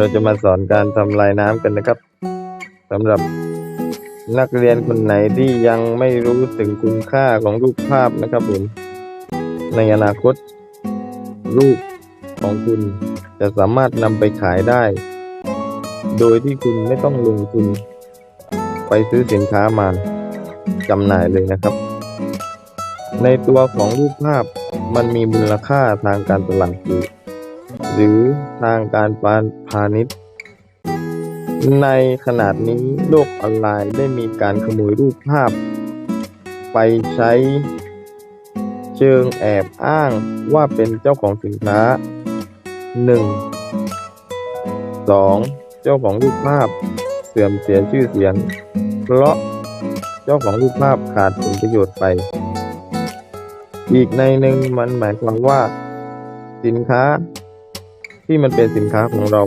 เราจะมาสอนการทำลายน้ำกันนะครับสำหรับนักเรียนคนไหนที่ยังไม่รู้ถึงคุณค่าของรูปภาพนะครับผม ในอนาคต รูปของคุณจะสามารถนำไปขายได้ โดยที่คุณไม่ต้องลงทุน ไปซื้อสินค้ามาจำหน่ายเลยนะครับ ในตัวของรูปภาพมันมีมูลค่าทางการตลาดอยู่ หรือทางการปานพาณิชย์ ในขนาดนี้โลกออนไลน์ได้มีการขโมยรูปภาพ ไปใช้เชิงแอบอ้างว่าเป็นเจ้าของสินค้า 1. 2. เจ้าของรูปภาพเสื่อมเสียชื่อเสียง เพราะเจ้าของรูปภาพขาดผลประโยชน์ไป อีกในหนึ่งมันหมายความว่า สินค้า ที่มันเป็นสินค้าของเรา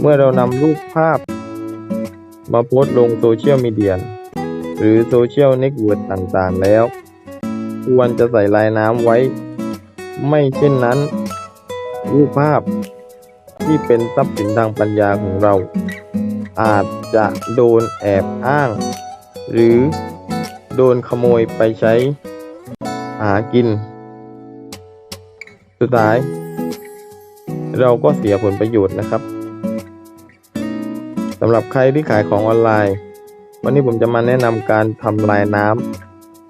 เมื่อเรานำรูปภาพ มาโพสต์ลงโซเชียลมีเดียหรือโซเชียลเน็ตเวิร์ดต่างๆแล้ว ควรจะใส่ลายน้ำไว้ ไม่เช่นนั้น รูปภาพที่เป็นทรัพย์สินทางปัญญาของเรา อาจจะโดนแอบอ้าง หรือโดนขโมยไปใช้ หากิน สุดท้าย เราก็เสียผลประโยชน์นะครับสำหรับใครที่ขายของออนไลน์ วันนี้ผมจะมาแนะนำการทำลายน้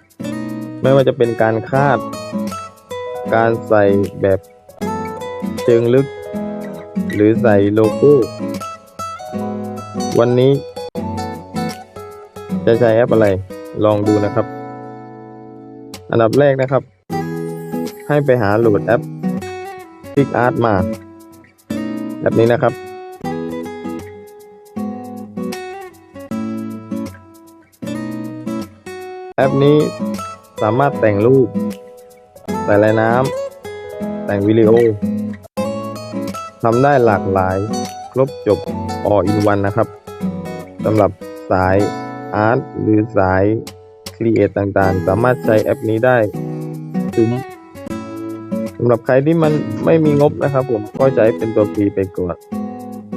ำไม่ว่าจะเป็นการคาด การใส่แบบเชิงลึก หรือใส่โลโก้ วันนี้ จะใช้แอปอะไรลองดูนะครับ อันดับแรกนะครับ ให้ไปหาโหลดแอป PicArt มา แบบนี้นะครับ แอปนี้สามารถแต่งรูปใส่ลายน้ำแต่งวิดีโอทำได้หลากหลาย ครบจบ all in one นะครับสำหรับสายอาร์ตหรือสายครีเอทต่างๆ สามารถใช้แอปนี้ได้คุ้ม สำหรับใครที่มันไม่มีงบนะครับ ผมก็ใช้เป็นตัวฟรีไปก่อน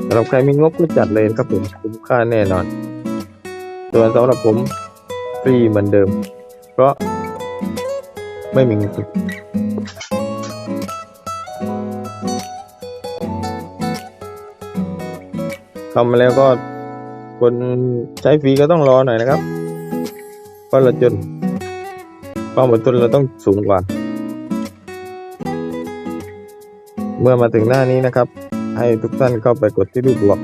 สำหรับใครมีงบก็จัดเลยครับผมคุ้มค่าแน่นอน ส่วนสำหรับผมฟรีเหมือนเดิม เพราะไม่มีงบเข้ามาแล้วก็คนใช้ฟรีก็ต้องรอหน่อยนะครับ เพราะเราจนความอดทนเราต้องสูงกว่า เมื่อมาถึงหน้านี้นะครับ ให้ทุกท่านเข้าไปกดที่รูปบวก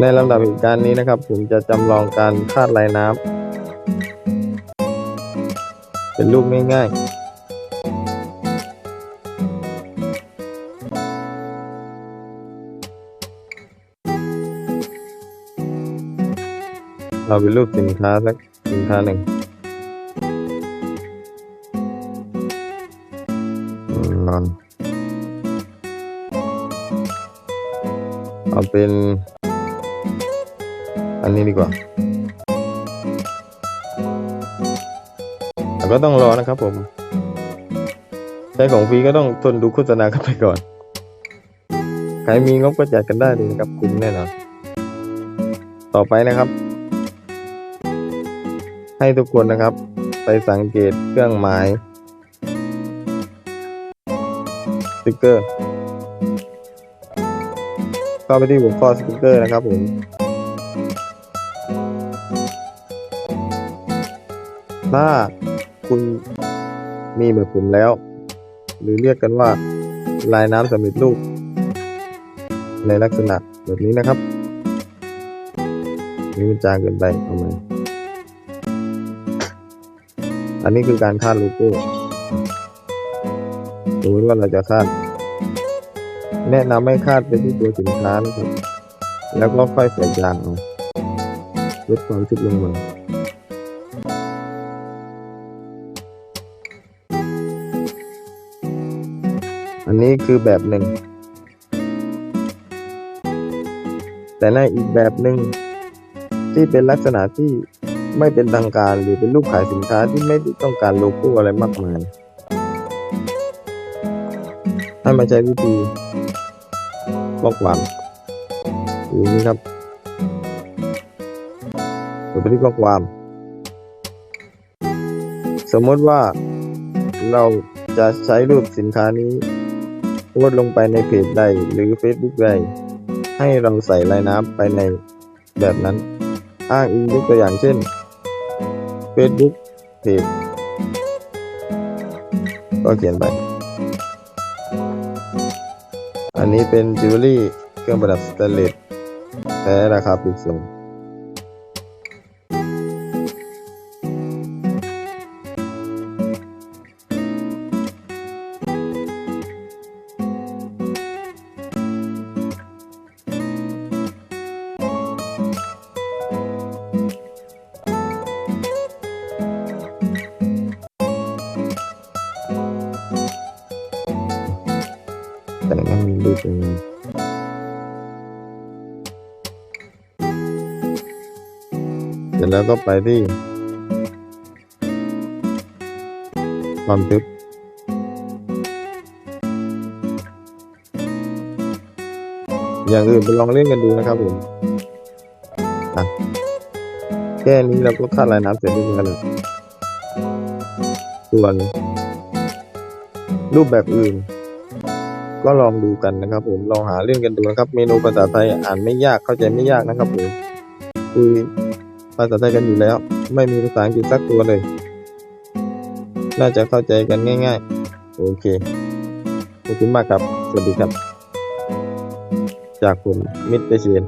ในลำดับเหตุการณ์นี้นะครับ ผมจะจำลองการคาดลายน้ำเป็นรูปง่ายๆเราเป็นรูปสินค้าสักสินค้าหนึ่ง เอาเป็น อันนี้ดีกว่าแต่ก็ต้องรอนะครับผม ใช้ของฟรีก็ต้องทนดูโฆษณากันไปก่อน ใครมีงบก็จัดกันได้เลยนะครับคุ้มแน่นอน ต่อไปนะครับ ให้ทุกคนนะครับ ไปสังเกตเครื่องหมาย ติกเกอร์เข้าไปที่หัวข้อสติกเกอร์นะครับผมถ้าคุณมีแบบผมแล้ว หรือเรียกกันว่าลายน้ำสำเร็จรูป ในลักษณะแบบนี้นะครับนี่มันจางเกินไปเอาไหมอันนี้คือการคาดโลโก้ สมมติว่าเราจะคาด แนะนำให้คาดไปที่ตัวสินค้านะครับแล้วก็ค่อยใส่จางลดความชิดลงมาอันนี้คือแบบหนึ่ง แต่ในอีกแบบหนึ่งที่เป็นลักษณะที่ไม่เป็นทางการหรือเป็นรูปขายสินค้าที่ไม่ต้องการโลโก้อะไรมากมาย ให้มาใช้วิธีข้อความอย่างนี้ครับกดไปที่ข้อความสมมติว่าเราจะใช้รูปสินค้านี้โพสลงไปในเพจใดหรือ Facebook ใดให้เราใส่ลายน้ำไปในแบบนั้น อ้างอิงยกตัวอย่างเช่น Facebook เพจก็เขียนไป อันนี้เป็นจิวเวลรี่เครื่องประดับสแตนเลสแท้ราคาปลีกส่ง แต่ไม่มีรูปเป็นเสร็จแล้วก็ไปที่ ความทึบอย่างอื่นไปลองเล่นกันดูนะครับผมแค่นี้เราก็คาดลายน้ำเสร็จเรียบร้อยแล้วส่วนรูปแบบอื่น ก็ลองดูกันนะครับ ผมลองหาเล่นกันดูนะครับ เมนูภาษาไทยอ่านไม่ยากเข้าใจไม่ยากนะครับผมคุยภาษาไทยกันอยู่แล้ว ไม่มีภาษาอังกฤษสักตัวเลย น่าจะเข้าใจกันง่าย ๆ โอเคขอบคุณมากครับ สวัสดีครับ จากผมมิตรเชน